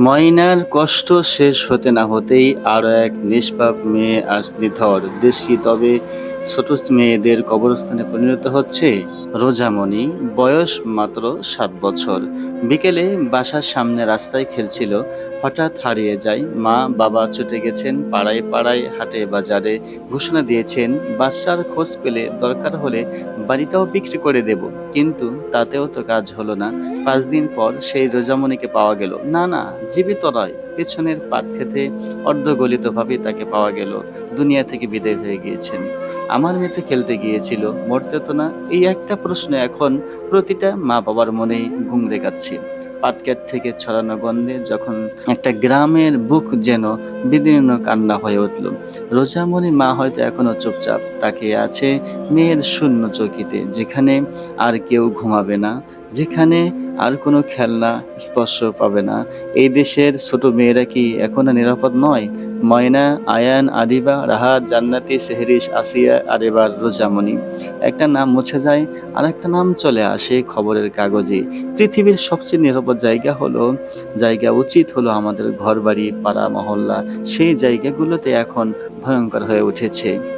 ময়নার কষ্ট শেষ হতে না হতেই আরও এক নিষ্পাপ মেয়ে আজ নিথর। দেশ কি তবে ছোট মেয়েদের কবরস্থানে পরিণত হচ্ছে রোজামণি, বয়স মাত্র সাত বছর। বিকেলে বাসার সামনে রাস্তায় খেলছিল, হঠাৎ হারিয়ে যায় মা, বাবা ছুটে গেছেন পাড়ায় পাড়ায় হাটে বাজারে। ঘোষণা দিয়েছেন, বাচ্চার খোঁজ পেলে দরকার হলে বাড়িটাও বিক্রি করে দেব। কিন্তু তাতেও তো কাজ হলো না। পাঁচ দিন পর সেই রোজামণিকে পাওয়া গেল। না না, জীবিত নয়, পেছনের পাট খেতে অর্ধগলিতভাবে তাকে পাওয়া গেল। দুনিয়া থেকে বিদায় হয়ে গিয়েছেন। আমার মেয়েতে খেলতে গিয়েছিল, মরতে তো না, এই একটা প্রশ্ন এখন প্রতিটা মা বাবার মনেই ঘুম রেখাচ্ছে। পাটকেট থেকে ছড়ানো গন্ধে যখন একটা গ্রামের বুক যেন বিদীর্ণ কান্না হয়ে উঠল। রোজামণি মা হয়তো এখনও চুপচাপ তাকিয়ে আছে মেয়ের শূন্য চকিতে, যেখানে আর কেউ ঘুমাবে না, যেখানে আর কোনো খেলনা স্পর্শ পাবে না। এই দেশের ছোট মেয়েরা কি এখনও নিরাপদ নয়? ময়না, আয়ান, আদিবা রাহাত জান্নাতি, সেহরিশ, আসিয়া আরেবার রোজামণি। একটা নাম মুছে যায় আর একটা নাম চলে আসে খবরের কাগজে। পৃথিবীর সবচেয়ে নিরাপদ জায়গা হলো, জায়গা উচিত হলো আমাদের ঘরবাড়ি, পাড়া, মহল্লা, সেই জায়গাগুলোতে এখন ভয়ঙ্কর হয়ে উঠেছে।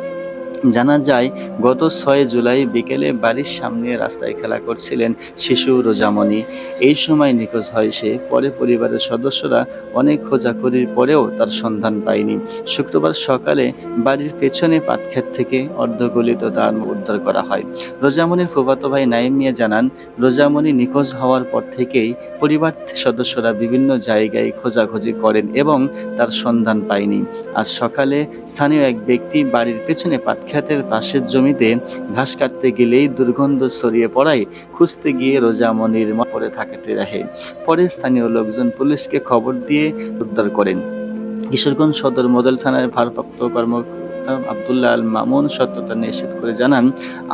জানা যায়, গত ছয় জুলাই বিকেলে বাড়ির সামনে রাস্তায় খেলা করছিলেন শিশু রোজামণি। এই সময় নিখোঁজ হয় সে। পরে পরিবারের সদস্যরা অনেক খোঁজাখুরির পরেও তার সন্ধান পায়নি। শুক্রবার সকালে বাড়ির পেছনে পাটক্ষেত থেকে অর্ধগলিত তার উদ্ধার করা হয়। রোজামণির ফুফাতো ভাই নাইম মিয়া জানান, রোজামণি নিখোঁজ হওয়ার পর থেকেই পরিবার সদস্যরা বিভিন্ন জায়গায় খোঁজাখুঁজি করেন এবং তার সন্ধান পায়নি। আজ সকালে স্থানীয় এক ব্যক্তি বাড়ির পেছনে পাটক্ষেতের পাশের জমিতে ঘাস কাটতে গেলেই দুর্গন্ধ ছড়িয়ে পড়ায় খুঁজতে গিয়ে রোজামনির পরে থাকতে রাখে পরে স্থানীয় লোকজন পুলিশকে খবর দিয়ে উদ্ধার করেন। কিশোরগঞ্জ সদর মডেল থানার ভারপ্রাপ্ত কর্মকর্তা আবদুল্লাহ আল মামুন সত্যতা নিশ্চিত করে জানান,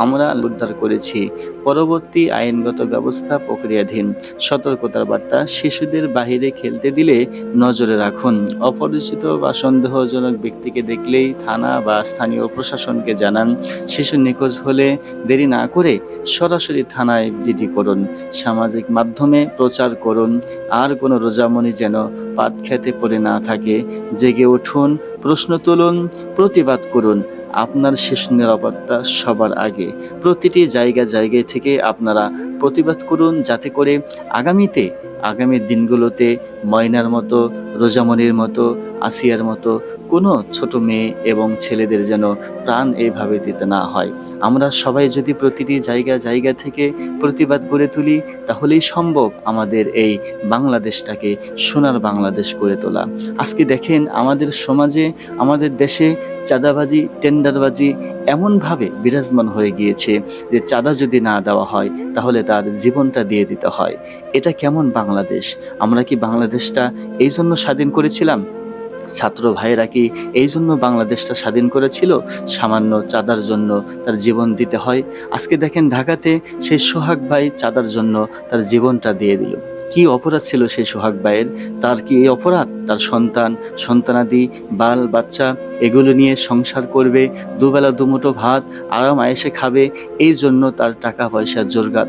আমরা উদ্ধার করেছি। পরবর্তী আইনগত ব্যবস্থা প্রক্রিয়াধীন। সতর্কতার বার্তা, শিশুদের বাহিরে খেলতে দিলে নজরে রাখুন। অপরিচিত বা সন্দেহজনক ব্যক্তিকে দেখলেই থানা বা স্থানীয় প্রশাসনকে জানান, শিশু নিখোঁজ হলে দেরি না করে সরাসরি থানায় জিডি করুন। সামাজিক মাধ্যমে প্রচার করুন। আর কোনো রোজামণি যেন পাত খেতে পড়ে না থাকে, জেগে উঠুন, প্রশ্ন তুলুন, প্রতিবাদ করুন। আপনার শিশু নিরাপত্তা সবার আগে। প্রতিটি জায়গা জায়গায় থেকে আপনারা প্রতিবাদ করুন যাতে করে আগামীতে, আগামী দিনগুলোতে ময়নার মতো রোজামনির মতো, আসিয়ার মতো কোনো ছোট মেয়ে এবং ছেলেদের যেন প্রাণ এইভাবে দিতে না হয়। আমরা সবাই যদি প্রতিটি জায়গা জায়গা থেকে প্রতিবাদ গড়ে তুলি, তাহলেই সম্ভব আমাদের এই বাংলাদেশটাকে সোনার বাংলাদেশ করে তোলা। আজকে দেখেন আমাদের সমাজে, আমাদের দেশে চাঁদাবাজি, টেন্ডারবাজি এমনভাবে বিরাজমান হয়ে গিয়েছে যে চাঁদা যদি না দেওয়া হয়, তাহলে তার জীবনটা দিয়ে দিতে হয়। এটা কেমন বাংলাদেশ? আমরা কি বাংলাদেশটা এই জন্য স্বাধীন করেছিলাম? ছাত্র ভাইয়েরা কি এই জন্য বাংলাদেশটা স্বাধীন করেছিল? সামান্য চাঁদার জন্য তার জীবন দিতে হয়। আজকে দেখেন ঢাকাতে সেই সোহাগ ভাই চাঁদার জন্য তার জীবনটা দিয়ে দিল। কি অপরাধ ছিল সেই সোহাগ ভাইয়ের? তার কি এই অপরাধ? তার সন্তান, সন্তানাদি, বাল, বাচ্চা, এগুলো নিয়ে সংসার করবে, দুবেলা, দুমুঠো ভাত, আরাম, আয়েসে খাবে, এই জন্য তার টাকা পয়সা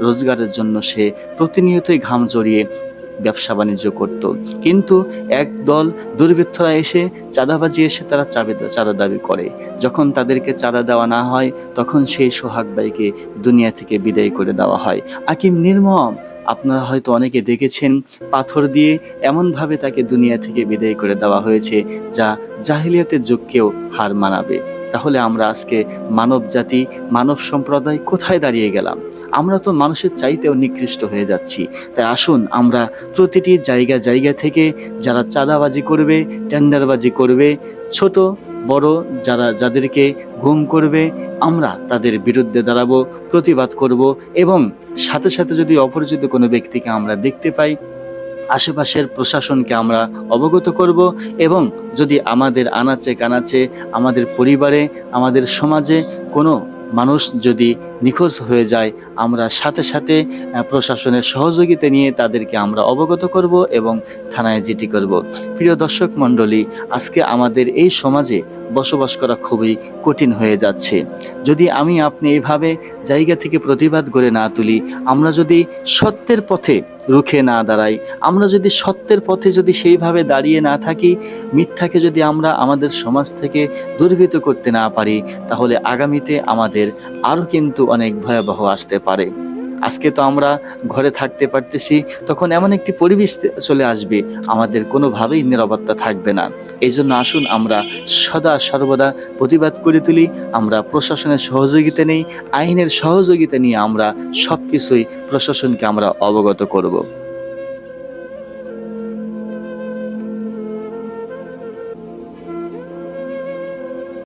রোজগারের জন্য সে প্রতিনিয়তই ঘাম জড়িয়ে ব্যবসা বাণিজ্য করত। কিন্তু এক দল দুর্বৃত্তরা এসে চাঁদাবাজি এসে তারা চাবে চাঁদা দাবি করে। যখন তাদেরকে চাঁদা দেওয়া না হয়, তখন সেই সোহাগ ভাইকে দুনিয়া থেকে বিদায় করে দেওয়া হয়। আকিম নির্মম আপনারা হয়তো অনেকে দেখেছেন, পাথর দিয়ে এমনভাবে তাকে দুনিয়া থেকে বিদায় করে দেওয়া হয়েছে, যা জাহিলিয়াতের যুগকেও হার মানাবে। তাহলে আমরা আজকে মানব জাতি, মানব সম্প্রদায় কোথায় দাঁড়িয়ে গেলাম? আমরা তো মানুষের চাইতেও নিকৃষ্ট হয়ে যাচ্ছি। তাই আসুন, আমরা প্রতিটি জায়গা জায়গা থেকে যারা চাঁদাবাজি করবে, টেন্ডারবাজি করবে, ছোট বড়, যারা যাদেরকে ঘুম করবে, আমরা তাদের বিরুদ্ধে দাঁড়াবো, প্রতিবাদ করব এবং সাথে সাথে যদি অপরিচিত কোনো ব্যক্তিকে আমরা দেখতে পাই, আশেপাশের প্রশাসনকে আমরা অবগত করব এবং যদি আমাদের আনাচে কানাচে, আমাদের পরিবারে, আমাদের সমাজে কোনো মানুষ যদি নিখোঁজ হয়ে যায়, আমরা সাথে সাথে প্রশাসনের সহযোগিতা নিয়ে তাদেরকে আমরা অবগত করব এবং থানায় জিটি করব। প্রিয় দর্শক মণ্ডলী, আজকে আমাদের এই সমাজে বসবাস করা খুবই কঠিন হয়ে যাচ্ছে। যদি আমি আপনি এভাবে জায়গা থেকে প্রতিবাদ করে না তুলি, আমরা যদি সত্যের পথে রুখে না দাঁড়াই, আমরা যদি সত্যের পথে যদি সেইভাবে দাঁড়িয়ে না থাকি, মিথ্যাকে যদি আমরা আমাদের সমাজ থেকে দুর্বৃত করতে না পারি, তাহলে আগামীতে আমাদের আরও কিন্তু অনেক ভয়াবহ আসতে পারে। আজকে তো আমরা ঘরে থাকতে পারতেছি, তখন এমন একটি পরিবেশ চলে আসবে, আমাদের কোনোভাবেই নিরাপত্তা থাকবে না। এই জন্য আসুন আমরা সদা সর্বদা প্রতিবাদ করে তুলি, আমরা প্রশাসনের সহযোগিতা নেই, আইনের সহযোগিতা নিয়ে আমরা সব কিছুই প্রশাসনকে আমরা অবগত করব।